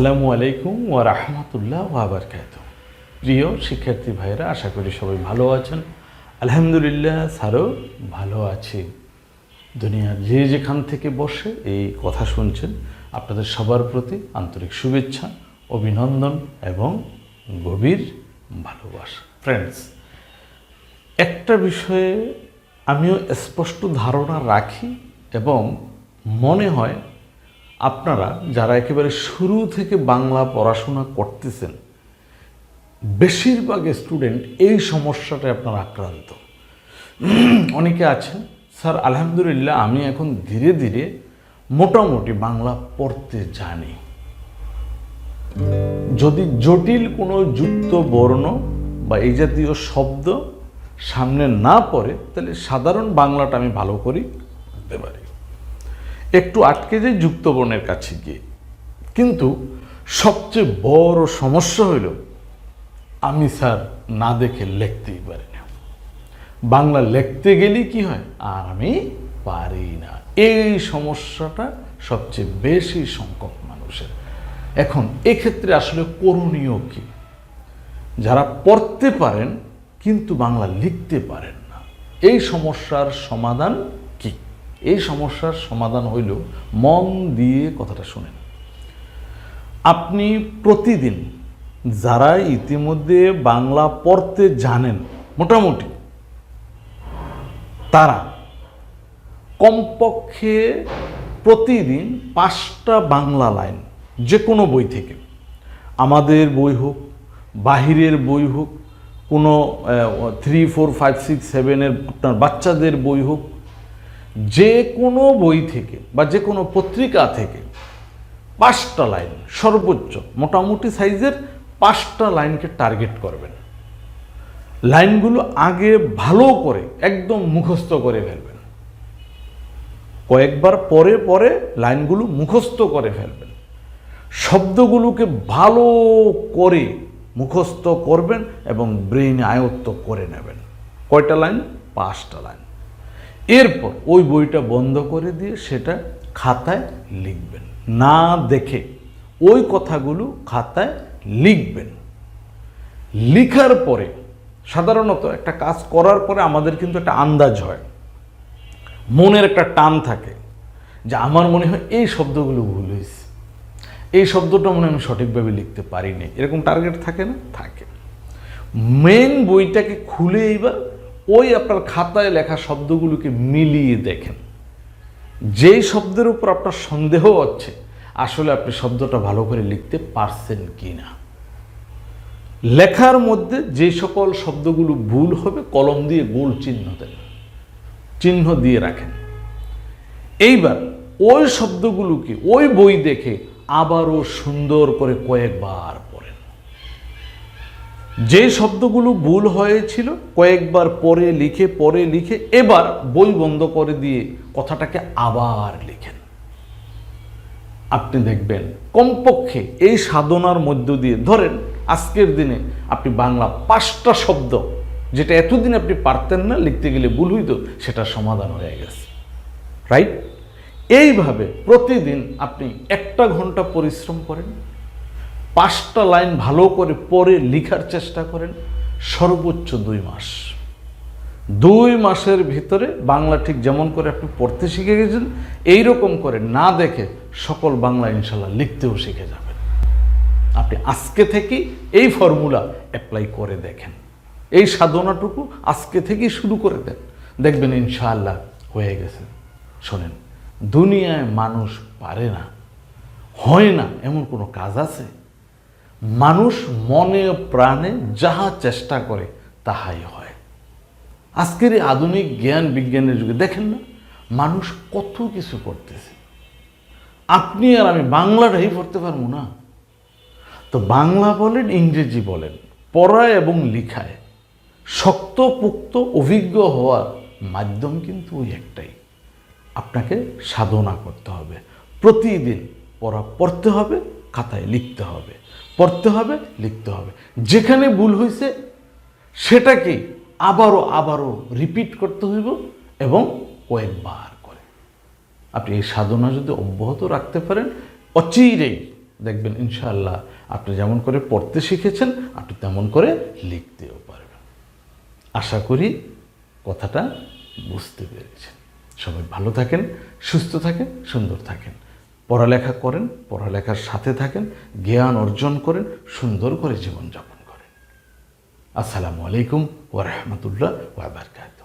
আসসালামু আলাইকুম ও রহমতুল্লাহ ওয়াবারকাত প্রিয় শিক্ষার্থী ভাইয়েরা, আশা করি সবাই ভালো আছেন। আলহামদুলিল্লাহ, স্যারও ভালো আছি। দুনিয়ার যে যেখান থেকে বসে এই কথা শুনছেন, আপনাদের সবার প্রতি আন্তরিক শুভেচ্ছা, অভিনন্দন এবং গভীর ভালোবাসা। ফ্রেন্ডস একটা বিষয়ে আমিও স্পষ্ট ধারণা রাখি এবং মনে হয় আপনারা যারা একেবারে শুরু থেকে বাংলা পড়াশোনা করতেছেন, বেশিরভাগ স্টুডেন্ট এই সমস্যাটায় আপনারা আক্রান্ত। অনেকে আছেন, স্যার, আলহামদুলিল্লাহ, আমি এখন ধীরে ধীরে মোটামুটি বাংলা পড়তে জানি। যদি জটিল কোনো যুক্ত বর্ণ বা এই জাতীয় শব্দ সামনে না পড়ে, তাহলে সাধারণ বাংলাটা আমি ভালো করি পারি। একটু আটকে যাই যুক্ত বর্ণের কাছে গিয়ে। কিন্তু সবচেয়ে বড় সমস্যা হইল, আমি স্যার না দেখে লিখতেই পারি না। বাংলা লিখতে গেলেই কি হয়? আর আমি পারি না। এই সমস্যাটা সবচেয়ে বেশি সংখ্যক মানুষের। এখন এক্ষেত্রে আসলে করণীয় কি? যারা পড়তে পারেন, কিন্তু বাংলা লিখতে পারেন না। এই সমস্যার সমাধান এই সমস্যার সমাধান হইল মন দিয়ে কথাটা শুনেন। আপনি প্রতিদিন যারা ইতিমধ্যে বাংলা পড়তে জানেন, মোটামুটি, তারা কমপক্ষে প্রতিদিন পাঁচটা বাংলা লাইন যে কোনো বই থেকে, আমাদের বই হোক, বাহিরের বই হোক, কোনো থ্রি ফোর ফাইভ সিক্স সেভেনের আপনার বাচ্চাদের বই হোক যে কোনো বই থেকে বা যে কোনো পত্রিকা থেকে পাঁচটা লাইন সর্বোচ্চ, মোটামুটি সাইজের পাঁচটা লাইনকে টার্গেট করবেন। লাইনগুলো আগে ভালো করে, একদম মুখস্থ করে ফেলবেন। কয়েকবার পরে পরে লাইনগুলো মুখস্থ করে ফেলবেন। শব্দগুলোকে ভালো করে মুখস্থ করবেন এবং ব্রেইনে আয়ত্ত করে নেবেন। কয়টা লাইন? পাঁচটা লাইন। এরপর ওই বইটা বন্ধ করে দিয়ে সেটা খাতায় লিখবেন। না দেখে ওই কথাগুলো খাতায় লিখবেন। লিখার পরে, সাধারণত একটা কাজ করার পরে আমাদের কিন্তু একটা আন্দাজ হয়। মনের একটা টান থাকে যে আমার মনে হয় এই শব্দগুলো ভুল হয়েছে এই শব্দটা মনে আমি সঠিকভাবে লিখতে পারিনি। এরকম টার্গেট থাকে না? থাকে। মেন বইটাকে খুলে এইবার ওই আপনার খাতায় লেখা শব্দগুলোকে মিলিয়ে দেখেন। যেই শব্দের উপর আপনার সন্দেহ হচ্ছে, আসলে আপনি শব্দটা ভালো করে লিখতে পারছেন কি না লেখার মধ্যে যে সকল শব্দগুলো ভুল হবে, কলম দিয়ে গোল চিহ্ন দেন। চিহ্ন দিয়ে রাখেন। এইবার ওই শব্দগুলোকে, ওই বই দেখে আবারও সুন্দর করে কয়েকবার যে শব্দগুলো ভুল হয়েছিল কয়েকবার পরে লিখে পরে লিখে, এবার বই বন্ধ করে দিয়ে কথাটাকে আবার লিখেন। আপনি দেখবেন, কমপক্ষে এই সাধনার মধ্য দিয়ে, ধরেন আজকের দিনে আপনি বাংলা পাঁচটা শব্দ, যেটা এতদিন আপনি পারতেন না, লিখতে গেলে ভুল হইতো সেটা সমাধান হয়ে গেছে। রাইট এইভাবে প্রতিদিন আপনি একটা ঘণ্টা পরিশ্রম করেন পাঁচটা লাইন ভালো করে পরে লিখার চেষ্টা করেন, সর্বোচ্চ দুই মাস। দুই মাসের ভিতরে বাংলা ঠিক যেমন করে আপনি পড়তে শিখে গেছেন এই রকম করে না দেখে সকল বাংলা ইনশাল্লাহ লিখতেও শিখে যাবেন। আপনি আজকে থেকেই এই ফর্মুলা অ্যাপ্লাই করে দেখেন। এই সাধনাটুকু আজকে থেকেই শুরু করে দেন। দেখবেন ইনশাআল্লাহ হয়ে গেছে। শোনেন, দুনিয়ায় মানুষ পারে না, হয় না, এমন কোনো কাজ আছে? মানুষ মনে প্রাণে যাহা চেষ্টা করে, তাহাই হয়। আজকের এই আধুনিক জ্ঞান বিজ্ঞানের যুগে দেখেন না, মানুষ কত কিছু করতেছে। আপনি আর আমি বাংলাটাই পড়তে পারব না। তো বাংলা বলেন, ইংরেজি বলেন, পড়ায় এবং লিখায়, শক্তপোক্ত অভিজ্ঞ হওয়ার মাধ্যম কিন্তু ওই একটাই। আপনাকে সাধনা করতে হবে। প্রতিদিন পড়া পড়তে হবে, খাতায় লিখতে হবে। পড়তে হবে, লিখতে হবে। যেখানে ভুল হয়েছে সেটাকে আবারও আবারও রিপিট করতে হইব এবং কয়েকবার করে। আপনি এই সাধনা যদি অব্যাহত রাখতে পারেন অচিরেই দেখবেন ইনশাআল্লাহ আপনি যেমন করে পড়তে শিখেছেন, আপনি তেমন করে লিখতেও পারবেন। আশা করি কথাটা বুঝতে পেরেছেন। সবাই ভালো থাকেন, সুস্থ থাকেন, সুন্দর থাকেন। পড়ালেখা করেন, পড়ালেখার সাথে থাকেন, জ্ঞান অর্জন করেন, সুন্দর করে জীবনযাপন করেন। আসসালামু আলাইকুম ওরহমতুল্লাহ ওয়াবারকাত